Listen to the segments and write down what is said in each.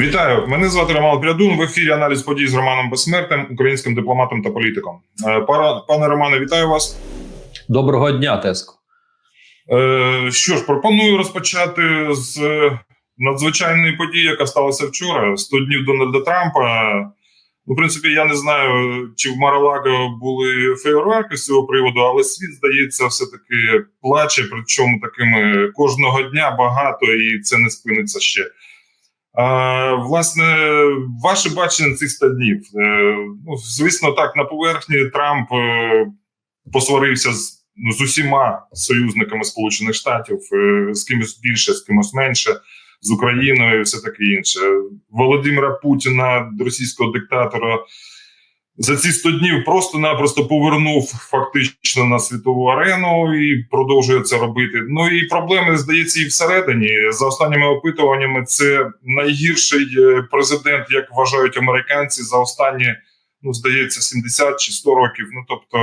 Вітаю, мене звати Роман Прядун. В ефірі аналіз подій з Романом Безсмертним, українським дипломатом та політиком. Е, пане Романе, вітаю вас. Доброго дня, Теско. Е, Що ж, пропоную розпочати з е, надзвичайної події, яка сталася вчора. 100 днів Дональда Трампа. Ну, в принципі, я не знаю, чи в Маралаго були фейерверки з цього приводу, але світ, здається, все-таки плаче, причому такими кожного дня багато, і це не спиниться ще. Власне, ваше бачення цих 100 днів. Е, ну, звісно, так, на поверхні Трамп е, посварився з, ну, з усіма союзниками Сполучених Штатів, е, з кимось більше, з кимось менше, з Україною і все таке інше. Володимира Путіна, російського диктатора, за ці 100 днів просто-напросто повернув фактично на світову арену і продовжує це робити. Ну і проблеми здається і всередині. За останніми опитуваннями, це найгірший е, президент, як вважають американці, за останні. Ну, здається, 70 чи 100 років. Ну тобто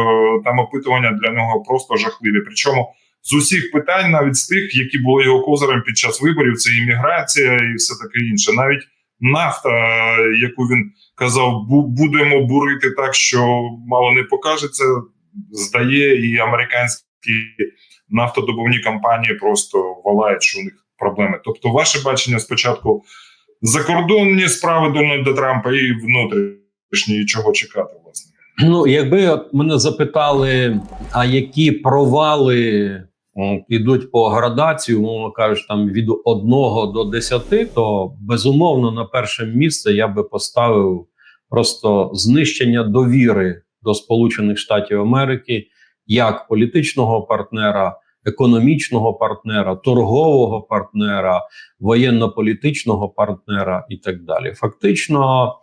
там опитування для нього просто жахливі. Причому з усіх питань, навіть з тих, які були його козирем під час виборів, це імміграція і все таке інше. Навіть нафта, яку він казав, будемо бурити так, що мало не покажеться, здає, і американські нафтодобувні компанії просто валають, що у них проблеми. Тобто, ваше бачення спочатку закордонні справи Дональда Трампа і внутрішні, і чого чекати, власне. Ну, якби мене запитали, а які провали ідуть по градації, умовно кажучи, там від 1 до 10, то безумовно на перше місце я би поставив просто знищення довіри до Сполучених Штатів Америки як політичного партнера, економічного партнера, торгового партнера, воєнно-політичного партнера і так далі. Фактично.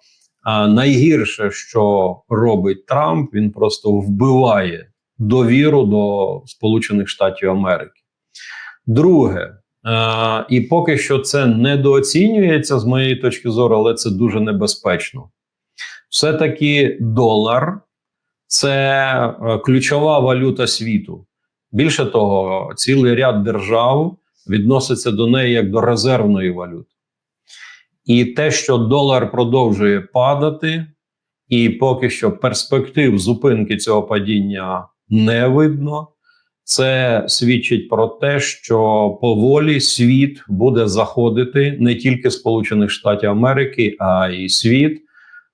Найгірше, що робить Трамп, він просто вбиває довіру до Сполучених Штатів Америки. Друге, е, і поки що це недооцінюється з моєї точки зору, але це дуже небезпечно. Все-таки долар це е, ключова валюта світу. Більше того, цілий ряд держав відноситься до неї як до резервної валюти. І те, що долар продовжує падати, і поки що перспектив зупинки цього падіння не видно, це свідчить про те, що поволі світ буде заходити не тільки Сполучених Штатів Америки, а й світ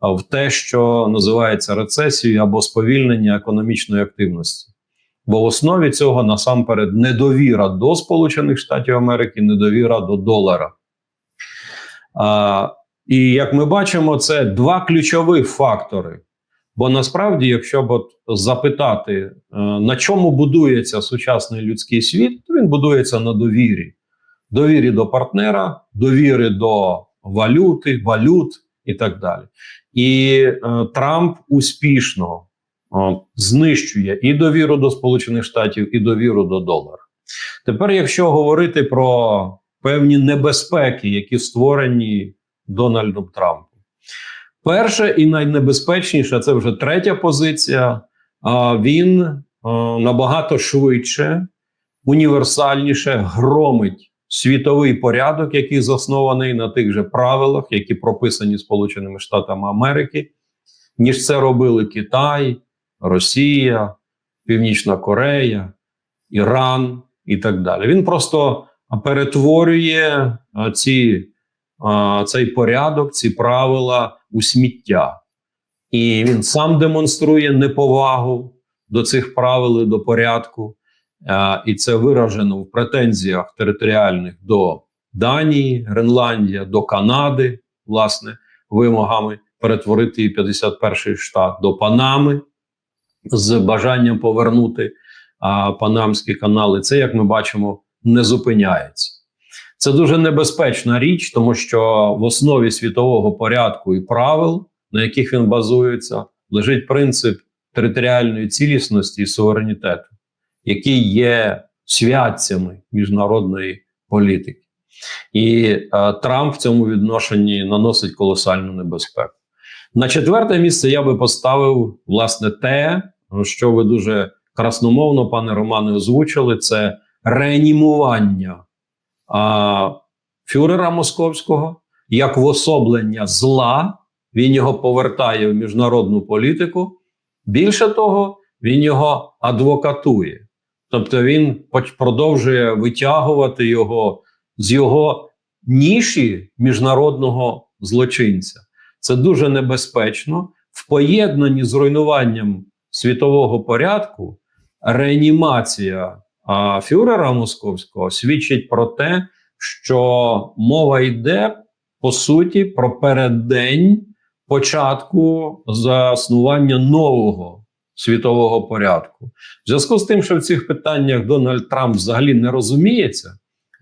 в те, що називається рецесією або сповільнення економічної активності. Бо в основі цього насамперед недовіра до Сполучених Штатів Америки, недовіра до долара. А, і як ми бачимо, це два ключові фактори. Бо насправді, якщо б от запитати, е, на чому будується сучасний людський світ, то він будується на довірі: довірі до партнера, довірі до валюти, валют і так далі. І е, Трамп успішно е, знищує і довіру до Сполучених Штатів, і довіру до долара. Тепер, якщо говорити про певні небезпеки, які створені Дональдом Трампом. Перше і найнебезпечніше це вже третя позиція. Він набагато швидше, універсальніше громить світовий порядок, який заснований на тих же правилах, які прописані Сполученими Штатами Америки, ніж це робили Китай, Росія, Північна Корея, Іран і так далі. Він просто перетворює ці, цей порядок, ці правила у сміття. І він сам демонструє неповагу до цих правил і до порядку. І це виражено в претензіях територіальних до Данії, Гренландія, до Канади, власне, вимогами перетворити її 51-й штат до Панами з бажанням повернути а, Панамські канали. Це, як ми бачимо, не зупиняється. Це дуже небезпечна річ, тому що в основі світового порядку і правил, на яких він базується, лежить принцип територіальної цілісності і суверенітету, які є святцями міжнародної політики. І е, Трамп в цьому відношенні наносить колосальну небезпеку. На четверте місце я би поставив власне те, що ви дуже красномовно, пане Романе, озвучили: це реанімування а, фюрера московського як в особлення зла. Він його повертає в міжнародну політику. Більше того, він його адвокатує. Тобто він продовжує витягувати його з його ніші міжнародного злочинця. Це дуже небезпечно. В поєднанні з руйнуванням світового порядку реанімація фюрера московського свідчить про те, що мова йде по суті про переддень початку заснування нового світового порядку. В зв'язку з тим, що в цих питаннях Дональд Трамп взагалі не розуміється,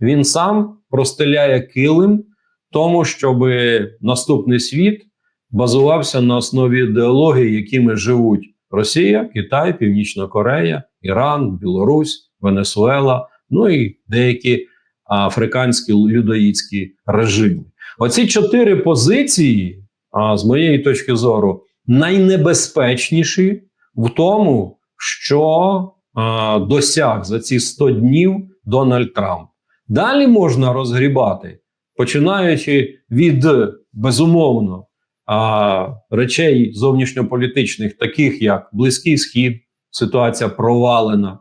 він сам простеляє килим тому, щоб наступний світ базувався на основі ідеології, якими живуть Росія, Китай, Північна Корея, Іран, Білорусь, Венесуела, ну і деякі африканські людоїдські режими. Оці чотири позиції, а, з моєї точки зору, найнебезпечніші в тому, що а, досяг за ці 100 днів Дональд Трамп. Далі можна розгрібати, починаючи від безумовно а, речей зовнішньополітичних, таких як Близький Схід, ситуація провалена,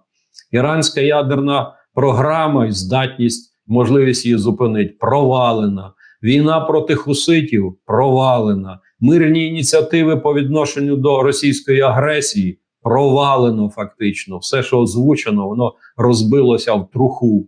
іранська ядерна програма і здатність, можливість її зупинити, провалена. Війна проти хуситів провалена. Мирні ініціативи по відношенню до російської агресії провалено фактично. Все, що озвучено, воно розбилося в труху.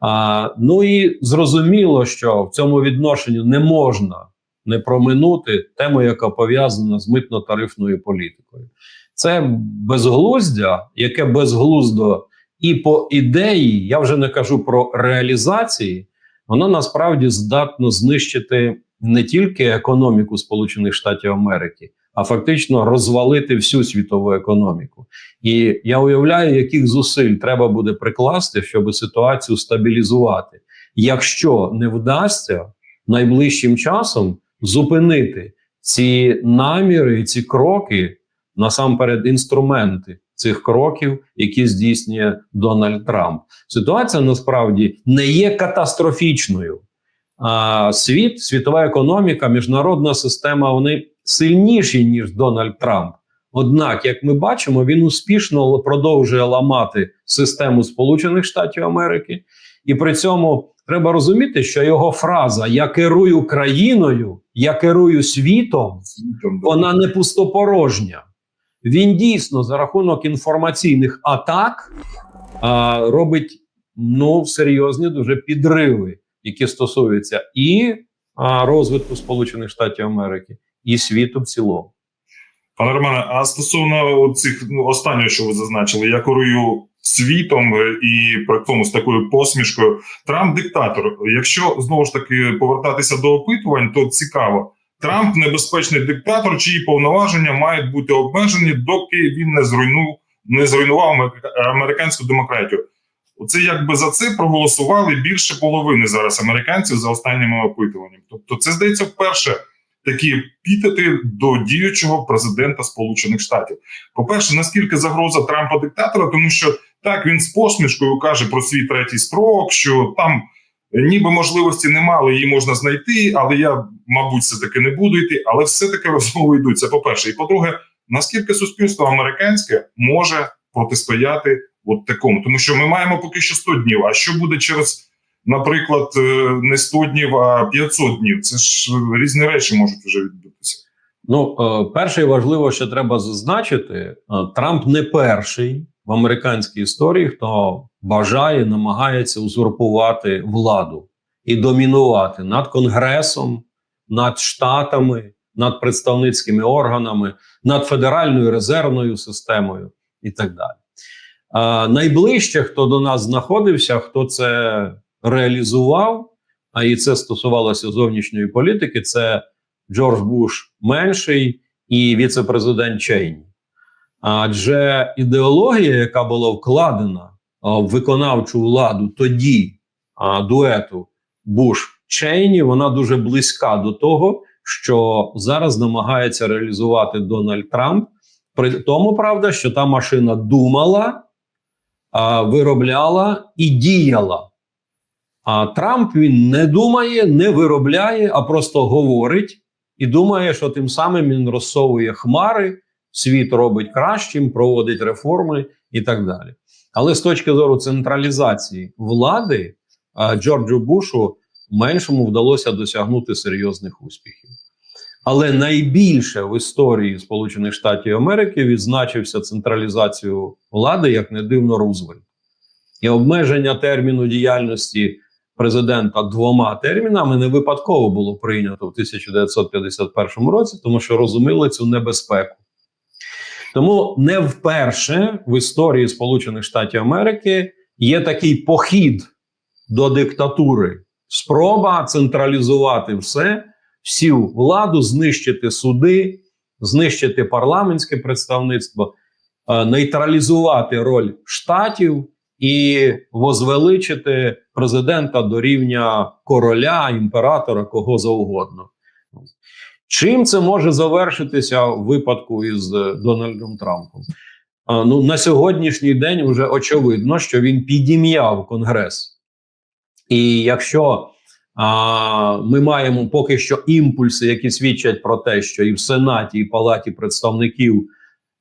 А, ну і зрозуміло, що в цьому відношенні не можна не проминути тему, яка пов'язана з митно-тарифною політикою. Це безглуздя, яке безглуздо і по ідеї, я вже не кажу про реалізації, воно насправді здатно знищити не тільки економіку Сполучених Штатів Америки, а фактично розвалити всю світову економіку. І я уявляю, яких зусиль треба буде прикласти, щоб ситуацію стабілізувати, якщо не вдасться найближчим часом зупинити ці наміри, ці кроки, насамперед інструменти цих кроків, які здійснює Дональд Трамп. Ситуація насправді не є катастрофічною. А світ, світова економіка, міжнародна система вони сильніші ніж Дональд Трамп. Однак, як ми бачимо, він успішно продовжує ламати систему Сполучених Штатів Америки, і при цьому треба розуміти, що його фраза Я керую країною, я керую світом, вона не пустопорожня. Він дійсно за рахунок інформаційних атак а, робить ну серйозні дуже підриви, які стосуються і а, розвитку Сполучених Штатів Америки, і світу в цілому. Пане Романе, а стосовно цих ну, останнього, що ви зазначили, я керую світом е, і при тому з такою посмішкою. Трамп диктатор. Якщо знову ж таки повертатися до опитувань, то цікаво. Трамп небезпечний диктатор, чиї повноваження мають бути обмежені, доки він не зруйнув, не зруйнував америка- американську демократію. Оце якби за це проголосували більше половини зараз американців за останніми опитуваннями. Тобто, це здається вперше такі підати до діючого президента Сполучених Штатів. По-перше, наскільки загроза Трампа диктатора, тому що так він з посмішкою каже про свій третій строк, що там ніби можливості немає, але її можна знайти. Але я, мабуть, все таки не буду йти. Але все-таки розмови йдуть. Це по-перше. І по-друге, наскільки суспільство американське може протистояти от такому, тому що ми маємо поки що 100 днів. А що буде через, наприклад, е, не 100 днів, а 500 днів? Це ж різні речі можуть вже відбутися. Ну, е, перше важливо, що треба зазначити: е, Трамп не перший в американській історії, хто бажає, намагається узурпувати владу і домінувати над конгресом, над штатами, над представницькими органами, над федеральною резервною системою і так далі. А найближче, хто до нас знаходився, хто це реалізував, а і це стосувалося зовнішньої політики, це Джордж Буш менший і віце-президент Чейні. Адже ідеологія, яка була вкладена в виконавчу владу тоді дуету Буш Чейні, вона дуже близька до того, що зараз намагається реалізувати Дональд Трамп. При тому, правда, що та машина думала, а, виробляла і діяла. А Трамп він не думає, не виробляє, а просто говорить і думає, що тим самим він розсовує хмари, світ робить кращим, проводить реформи і так далі. Але з точки зору централізації влади а, Джорджу Бушу меншому вдалося досягнути серйозних успіхів. Але найбільше в історії Сполучених Штатів Америки відзначився централізацію влади, як не дивно, Рузвельт. І обмеження терміну діяльності президента двома термінами не випадково було прийнято в 1951 році, тому що розуміли цю небезпеку. Тому не вперше в історії Сполучених Штатів Америки є такий похід до диктатури, спроба централізувати все, всю владу, знищити суди, знищити парламентське представництво, е, нейтралізувати роль штатів і возвеличити президента до рівня короля, імператора, кого завгодно. Чим це може завершитися в випадку із е, Дональдом Трампом? Ну, на сьогоднішній день вже очевидно, що він підім'яв Конгрес. І якщо а, ми маємо поки що імпульси, які свідчать про те, що і в Сенаті, і в Палаті представників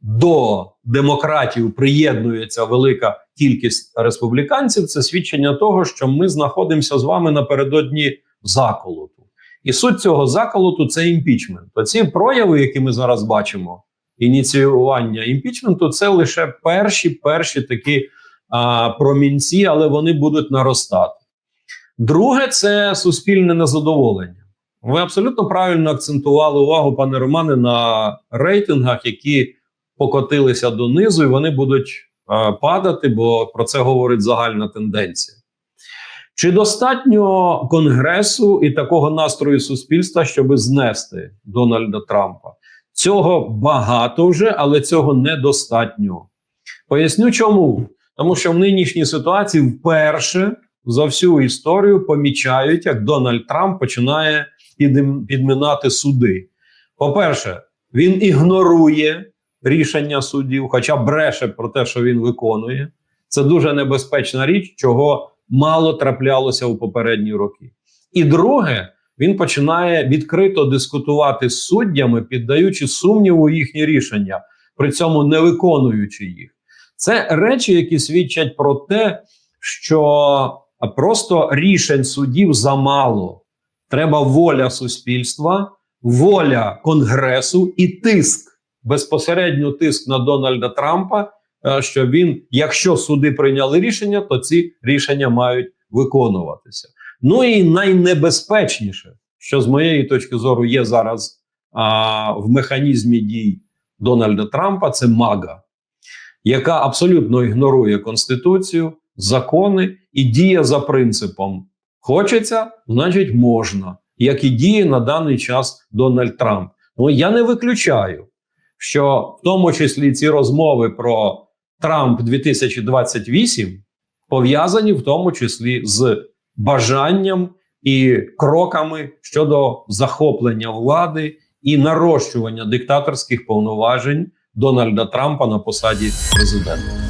до демократів приєднується велика кількість республіканців, це свідчення того, що ми знаходимося з вами напередодні заколоту. І суть цього заколоту це імпічмент. Оці прояви, які ми зараз бачимо, ініціювання імпічменту, це лише перші перші такі а, промінці, але вони будуть наростати. Друге, це суспільне незадоволення. Ви абсолютно правильно акцентували увагу, пане Романе, на рейтингах, які покотилися донизу, і вони будуть е, падати, бо про це говорить загальна тенденція. Чи достатньо Конгресу і такого настрою суспільства, щоб знести Дональда Трампа? Цього багато вже, але цього недостатньо. Поясню чому. Тому що в нинішній ситуації вперше за всю історію помічають, як Дональд Трамп починає підминати суди. По-перше, він ігнорує рішення суддів, хоча бреше про те, що він виконує. Це дуже небезпечна річ, чого мало траплялося у попередні роки. І друге, він починає відкрито дискутувати з суддями, піддаючи сумніву їхні рішення, при цьому не виконуючи їх. Це речі, які свідчать про те, що просто рішень суддів замало. Треба воля суспільства, воля конгресу і тиск, безпосередньо тиск на Дональда Трампа, е, що він, якщо суди прийняли рішення, то ці рішення мають виконуватися. Ну і найнебезпечніше, що з моєї точки зору є зараз а, в механізмі дій Дональда Трампа, це МАГА, яка абсолютно ігнорує конституцію, закони і діє за принципом: хочеться, значить можна, як і діє на даний час Дональд Трамп. Ну я не виключаю, що в тому числі ці розмови про Трамп 2028 пов'язані в тому числі з бажанням і кроками щодо захоплення влади і нарощування диктаторських повноважень Дональда Трампа на посаді президента.